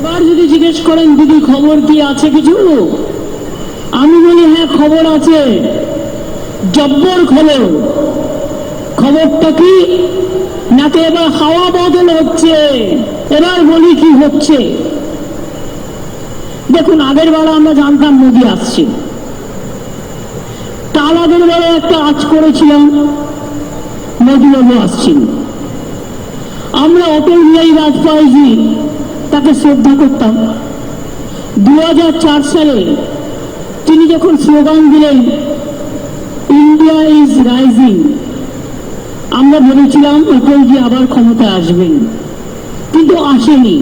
এবার যদি জিজ্ঞেস করেন, দিদি, খবর কি আছে কিছু? আমি বলি হ্যাঁ খবর আছে। জব্বর খবর খবরটা কি? নাতে এবার হাওয়া বদল হচ্ছে। এবার বলি, কি হচ্ছে? দেখুন, আগের বেলা আমরা জানতাম মোদী আসছে। তার আগের বেলা একটা আজ করেছিলাম মোদীবাবু আসছেন। আমরা অটল বিহারী বাজপেয়ীজি তাকে শ্রদ্ধা করতাম। দু হাজার চার সালে তিনি যখন স্লোগান দিলেন, ইন্ডিয়া ইজ রাইজিং আমরা ভেবেছিলাম অটলজি আবার ক্ষমতায় আসবেন। কিন্তু আসেনি।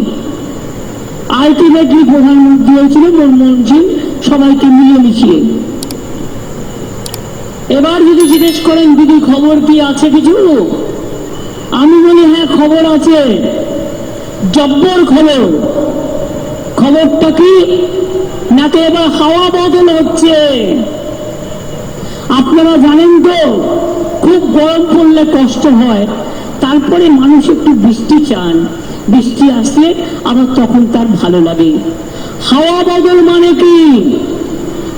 আলটিমেটলি প্রধানমন্ত্রী হয়েছিল মনমোহন সিং, সবাইকে মিলিয়ে মিশিয়ে এবার যদি জিজ্ঞেস করেন, দিদি, খবর কি আছে কিছু? আমি বলি হ্যাঁ খবর আছে। জব্বর খবর। খবরটা কি? নাকি এবার হাওয়া বদল হচ্ছে? আপনারা জানেন তো, খুব গরম পড়লে কষ্ট হয়। তারপরে মানুষ একটু বৃষ্টি চান। বৃষ্টি আসলে আবার তখন তার ভালো লাগে। হাওয়া বদল মানে কি?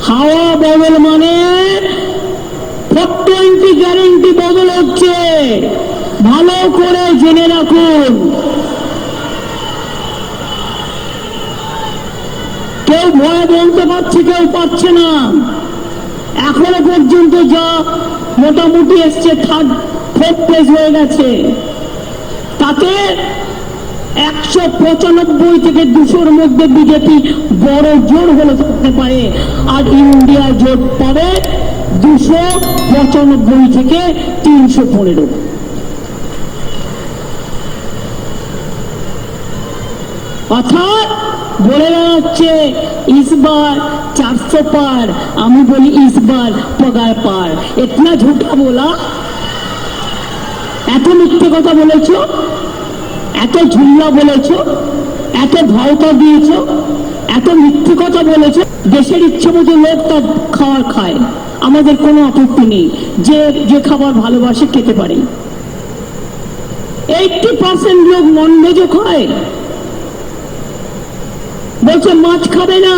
হাওয়া বদল মানে গ্যারেন্টি বদল হচ্ছে। ভালো করে জেনে রাখুন। কেউ ভয় বলতে পারছে, কেউ পাচ্ছে না। এখনও পর্যন্ত যা মোটামুটি এসছে থার্ড ফোর্থ প্লেস হয়ে গেছে। তাতে একশো পঁচানব্বই থেকে দুশোর মধ্যে বিজেপি বড় জোর হলে থাকতে পারে। আর ইন্ডিয়া জোট পাবে দুশো পঁচানব্বই থেকে তিনশো পনেরো। অর্থাৎ বলে বেড়াচ্ছে ইসবার চারশো পার। আমি বলি, ইসবার পগার পার। এতনা ঝুটা বলা? এত মিথ্যে কথা বলেছ? এত ঝুল্লা বলেছ? এত ভাওতা দিয়েছ? এত মিথ্যে কথা বলেছ? দেশের ইচ্ছে মতো লোক তার খাবার খায়। আমাদের কোনো আপত্তি নেই। যে যে খাবার ভালোবাসে খেতে পারে। এইটটি পার্সেন্ট লোক মন ননভেজও খায়। বলছে, মাছ খাবে না।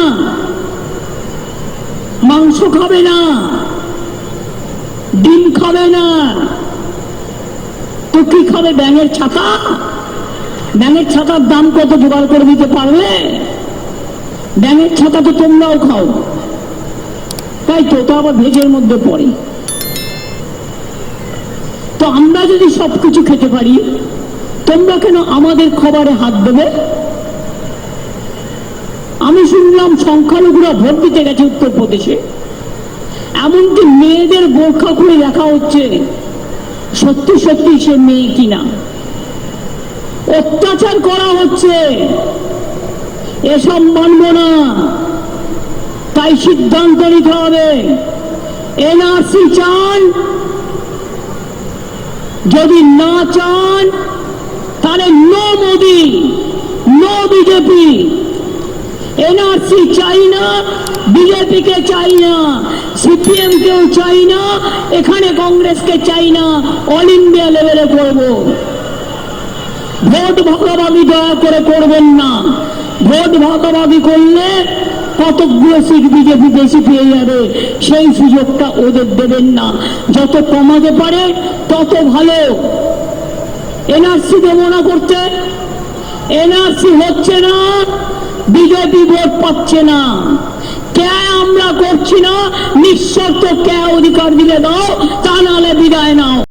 মাংস খাবে না। ডিম খাবে না। তো কি খাবে, ব্যাঙের ছাতা? ব্যাঙের ছাতার দাম কত জোগাড় করে দিতে পারবে? ব্যাঙের ছাতা তো তোমরাও খাও। তাই তো তো আবার ভেজের মধ্যে পড়ে। তো আমরা যদি সবকিছু খেতে পারি, তোমরা কেন আমাদের খাবারে হাত দেবে? আমি শুনলাম সংখ্যালঘুরা ভোট দিতে গেছে উত্তরপ্রদেশে। এমনকি মেয়েদের বোরখা খুলে দেখা হচ্ছে, সত্যি সত্যি সে মেয়ে কিনা। অত্যাচার করা হচ্ছে। এসব মানব না। তাই সিদ্ধান্ত নিতে হবে। এনআরসি চান। যদি না চান, তাহলে no Modi, no BJP. NRC চাই না বিজেপি কে চাই না সিপিএম কেও চাই না এখানে কংগ্রেসকে চাই না অল ইন্ডিয়া লেভেলে করব ভোট ভাগাভাগি দয়া করে করবেন না ভোট ভাগাভাগি করলে কতগুলো সিট বিজেপি বেশি পেয়ে যাবে, সেই সুযোগটা ওদের দেবেন না। যত কমাতে পারে, তত ভালো। এনআরসি দেবো না করতে। এনআরসি হচ্ছে না। বিজেপি ভোট পাচ্ছে না। কে আমরা করছি না? নিঃশর্ত কে অধিকার দিলে দাও, তা নাহলে বিদায় নাও।